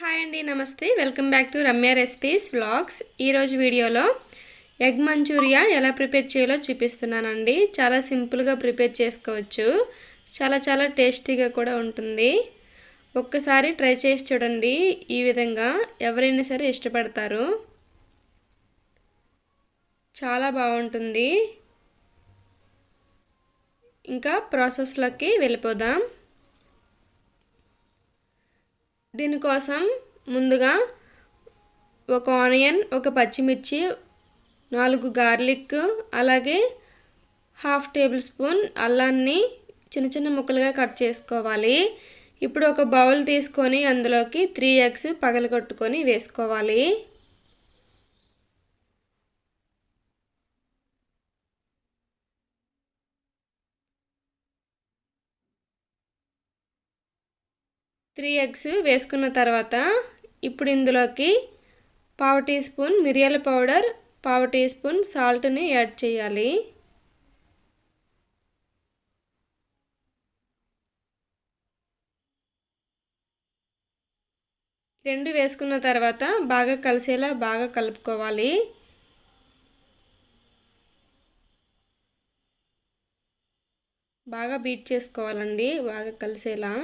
Hi అండి నమస్తే. Welcome back to Ramya recipes vlogs ఈరోజు వీడియోలో ఎగ్ మంచూరియా ఎలా ప్రిపేర్ చేయాలో చూపిస్తున్నానండి. చాలా సింపుల్గా ప్రిపేర్ చేసుకోవచ్చు. చాలా చాలా టేస్టీగా కూడా ఉంటుంది. ఒక్కసారి ట్రై చేసి చూడండి ఈ విధంగా ఎవరైనా సరే ఇష్టపడతారు. చాలా బాగుంటుంది. ఇంకా ప్రాసెస్లోకి వెళ్ళిపోదాం. దీనికోసం ముందుగా ఒక ఆనియన్ ఒక పచ్చిమిర్చి నాలుగు గార్లిక్ అలాగే హాఫ్ టేబుల్ స్పూన్ అల్లాన్ని చిన్న చిన్న ముక్కలుగా కట్ చేసుకోవాలి. ఇప్పుడు ఒక బౌల్ తీసుకొని అందులోకి త్రీ ఎగ్స్ పగలగొట్టుకొని వేసుకోవాలి. త్రీ ఎగ్స్ వేసుకున్న తర్వాత ఇప్పుడు ఇందులోకి పావు టీ స్పూన్ మిరియాల పౌడర్ పావు టీ స్పూన్ సాల్ట్ని యాడ్ చేయాలి. రెండు వేసుకున్న తర్వాత బాగా కలిసేలా బాగా కలుపుకోవాలి. బాగా బీట్ చేసుకోవాలండి బాగా కలిసేలా.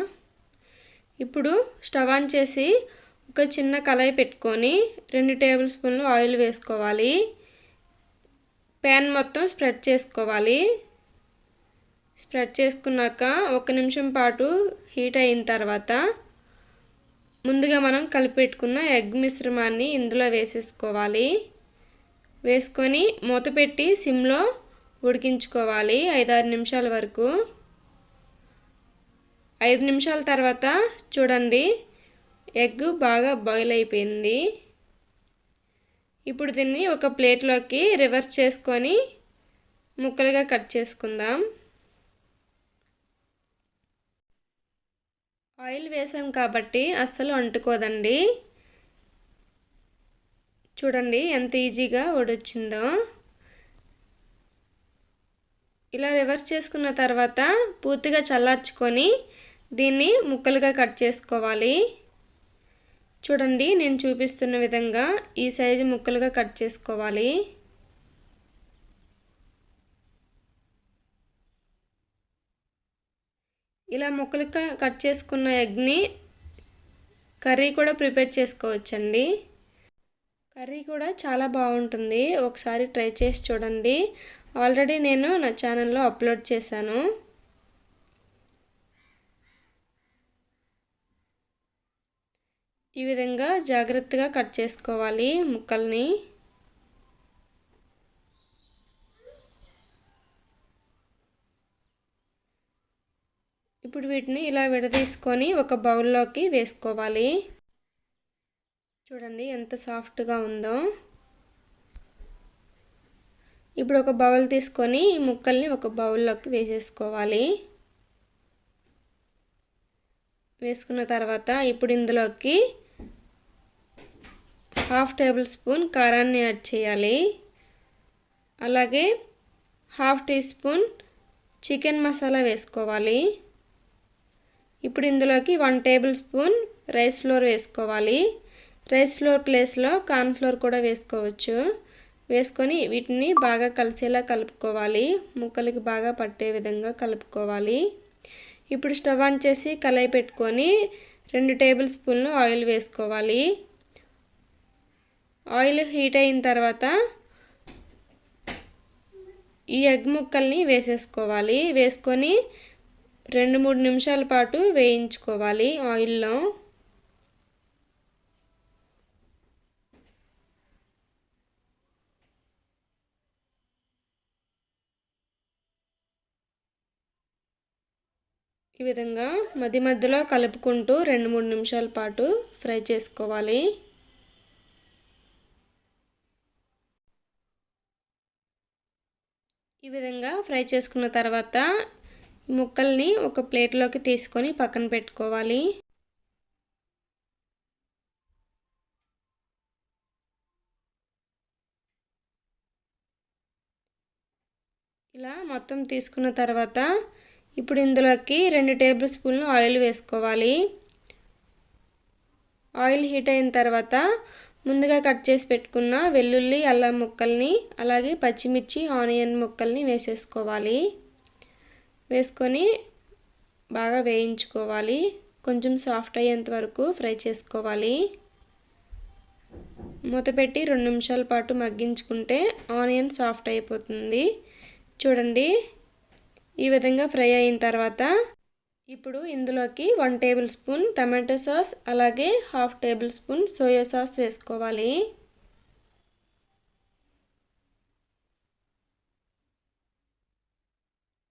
ఇప్పుడు స్టవ్ ఆన్ చేసి ఒక చిన్న కళాయి పెట్టుకొని రెండు టేబుల్ స్పూన్లు ఆయిల్ వేసుకోవాలి. ప్యాన్ మొత్తం స్ప్రెడ్ చేసుకోవాలి. స్ప్రెడ్ చేసుకున్నాక ఒక నిమిషం పాటు హీట్ అయిన తర్వాత ముందుగా మనం కలిపెట్టుకున్న ఎగ్ మిశ్రమాన్ని ఇందులో వేసేసుకోవాలి. వేసుకొని మూత పెట్టి సిమ్లో ఉడికించుకోవాలి ఐదారు నిమిషాల వరకు. ఐదు నిమిషాల తర్వాత చూడండి. ఎగ్ బాగా బాయిల్ అయిపోయింది. ఇప్పుడు దీన్ని ఒక ప్లేట్లోకి రివర్స్ చేసుకొని ముక్కలుగా కట్ చేసుకుందాం. ఆయిల్ వేసాం కాబట్టి అస్సలు అంటుకోదండి. చూడండి ఎంత ఈజీగా ఉడొచ్చిందో ఇలా రివర్స్ చేసుకున్న తర్వాత పూర్తిగా చల్లార్చుకొని దీన్ని ముక్కలుగా కట్ చేసుకోవాలి. చూడండి నేను చూపిస్తున్న విధంగా ఈ సైజు ముక్కలుగా కట్ చేసుకోవాలి. ఇలా ముక్కలుగా కట్ చేసుకున్న ఎగ్ని కర్రీ కూడా ప్రిపేర్ చేసుకోవచ్చండి. కర్రీ కూడా చాలా బాగుంటుంది. ఒకసారి ట్రై చేసి చూడండి. ఆల్రెడీ నేను నా ఛానల్లో అప్లోడ్ చేశాను. ఈ విధంగా జాగ్రత్తగా కట్ చేసుకోవాలి ముక్కల్ని. ఇప్పుడు వీటిని ఇలా విడదీసుకొని ఒక బౌల్లోకి వేసుకోవాలి. చూడండి ఎంత సాఫ్ట్గా ఉందో. ఇప్పుడు ఒక బౌల్ తీసుకొని ఈ ముక్కల్ని ఒక బౌల్లోకి వేసేసుకోవాలి. వేసుకున్న తర్వాత ఇప్పుడు ఇందులోకి హాఫ్ టేబుల్ స్పూన్ కారాన్ని యాడ్ చేయాలి. అలాగే half teaspoon chicken masala వేసుకోవాలి. ఇప్పుడు ఇందులోకి one tablespoon rice flour వేసుకోవాలి. రైస్ ఫ్లోర్ ప్లేస్లో కార్న్ ఫ్లోర్ కూడా వేసుకోవచ్చు. వేసుకొని వీటిని బాగా కలిసేలా కలుపుకోవాలి. ముక్కలకి బాగా పట్టే విధంగా కలుపుకోవాలి. ఇప్పుడు స్టవ్ ఆన్ చేసి కళాయి పెట్టుకొని రెండు టేబుల్ స్పూన్లు ఆయిల్ వేసుకోవాలి. ఆయిల్ హీట్ అయిన తర్వాత ఈ ఎగ్ ముక్కల్ని వేసేసుకోవాలి. వేసుకొని రెండు మూడు నిమిషాల పాటు వేయించుకోవాలి ఆయిల్లో. ఈ విధంగా మధ్య మధ్యలో కలుపుకుంటూ రెండు మూడు నిమిషాల పాటు ఫ్రై చేసుకోవాలి. ఈ విధంగా ఫ్రై చేసుకున్న తర్వాత ముక్కల్ని ఒక ప్లేట్లోకి తీసుకొని పక్కన పెట్టుకోవాలి. ఇలా మొత్తం తీసుకున్న తర్వాత ఇప్పుడు ఇందులోకి రెండు టేబుల్ స్పూన్లు ఆయిల్ వేసుకోవాలి. ఆయిల్ హీట్ అయిన తర్వాత ముందుగా కట్ చేసి పెట్టుకున్న వెల్లుల్లి అల్లం ముక్కల్ని అలాగే పచ్చిమిర్చి ఆనియన్ ముక్కల్ని వేసేసుకోవాలి. వేసుకొని బాగా వేయించుకోవాలి. కొంచెం సాఫ్ట్ అయ్యేంత వరకు ఫ్రై చేసుకోవాలి. మూత పెట్టి రెండు నిమిషాల పాటు మగ్గించుకుంటే ఆనియన్ సాఫ్ట్ అయిపోతుంది. చూడండి ఈ విధంగా ఫ్రై అయిన తర్వాత ఇప్పుడు ఇందులోకి one tablespoon tomato sauce అలాగే half tablespoon soya sauce వేసుకోవాలి.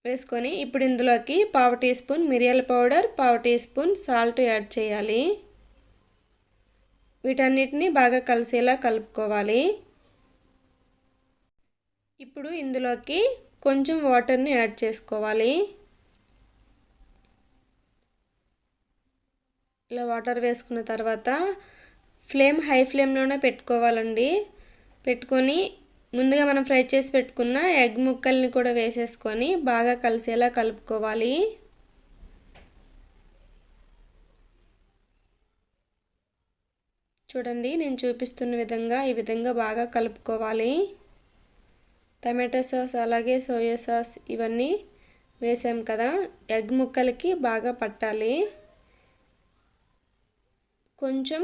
వేసుకొని ఇప్పుడు ఇందులోకి పావు టీ స్పూన్ మిరియాల పౌడర్ పావు టీ స్పూన్ సాల్ట్ యాడ్ చేయాలి. వీటన్నిటిని బాగా కలిసేలా కలుపుకోవాలి. ఇప్పుడు ఇందులోకి కొంచెం వాటర్ని యాడ్ చేసుకోవాలి. ఇలా వాటర్ వేసుకున్న తర్వాత ఫ్లేమ్ హై ఫ్లేమ్లోనే పెట్టుకోవాలండి. పెట్టుకొని ముందుగా మనం ఫ్రై చేసి పెట్టుకున్న ఎగ్ ముక్కల్ని కూడా వేసేసుకొని బాగా కలిసేలా కలుపుకోవాలి. చూడండి నేను చూపిస్తున్న విధంగా ఈ విధంగా బాగా కలుపుకోవాలి. టమాటో సాస్ అలాగే సోయా సాస్ ఇవన్నీ వేసాం కదా ఎగ్ ముక్కలకి బాగా పట్టాలి. కొంచెం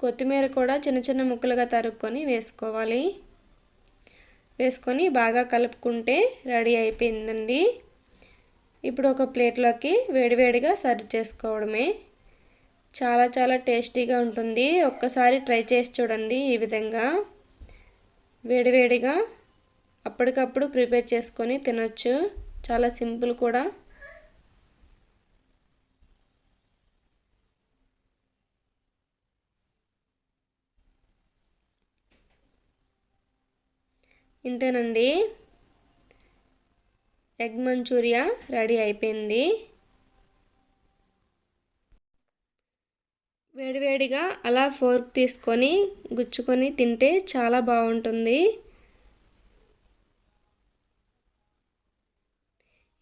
కొత్తిమీర కూడా చిన్న చిన్న ముక్కలుగా తరుక్కొని వేసుకోవాలి. వేసుకొని బాగా కలుపుకుంటే రెడీ అయిపోయిందండి. ఇప్పుడు ఒక ప్లేట్లోకి వేడివేడిగా సర్వ్ చేసుకోవడమే. చాలా చాలా టేస్టీగా ఉంటుంది. ఒక్కసారి ట్రై చేసి చూడండి ఈ విధంగా. వేడివేడిగా అప్పటికప్పుడు ప్రిపేర్ చేసుకొని తినొచ్చు. చాలా సింపుల్ కూడా. ఇంతేనండి. ఎగ్ మంచూరియా రెడీ అయిపోయింది. వేడివేడిగా అలా ఫోర్క్ తీసుకొని గుచ్చుకొని తింటే చాలా బాగుంటుంది.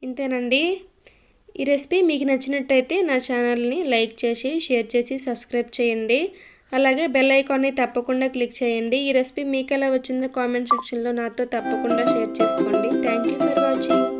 ఇంతేనండి. ఈ రెసిపీ మీకు నచ్చినట్టయితే నా ఛానల్ని లైక్ చేసి షేర్ చేసి సబ్స్క్రైబ్ చేయండి. అలాగే బెల్ ఐకాన్ని తప్పకుండా క్లిక్ చేయండి. ఈ రెసిపీ మీకు ఎలా వచ్చిందో కామెంట్ సెక్షన్లో నాతో తప్పకుండా షేర్ చేసుకోండి. Thank you for watching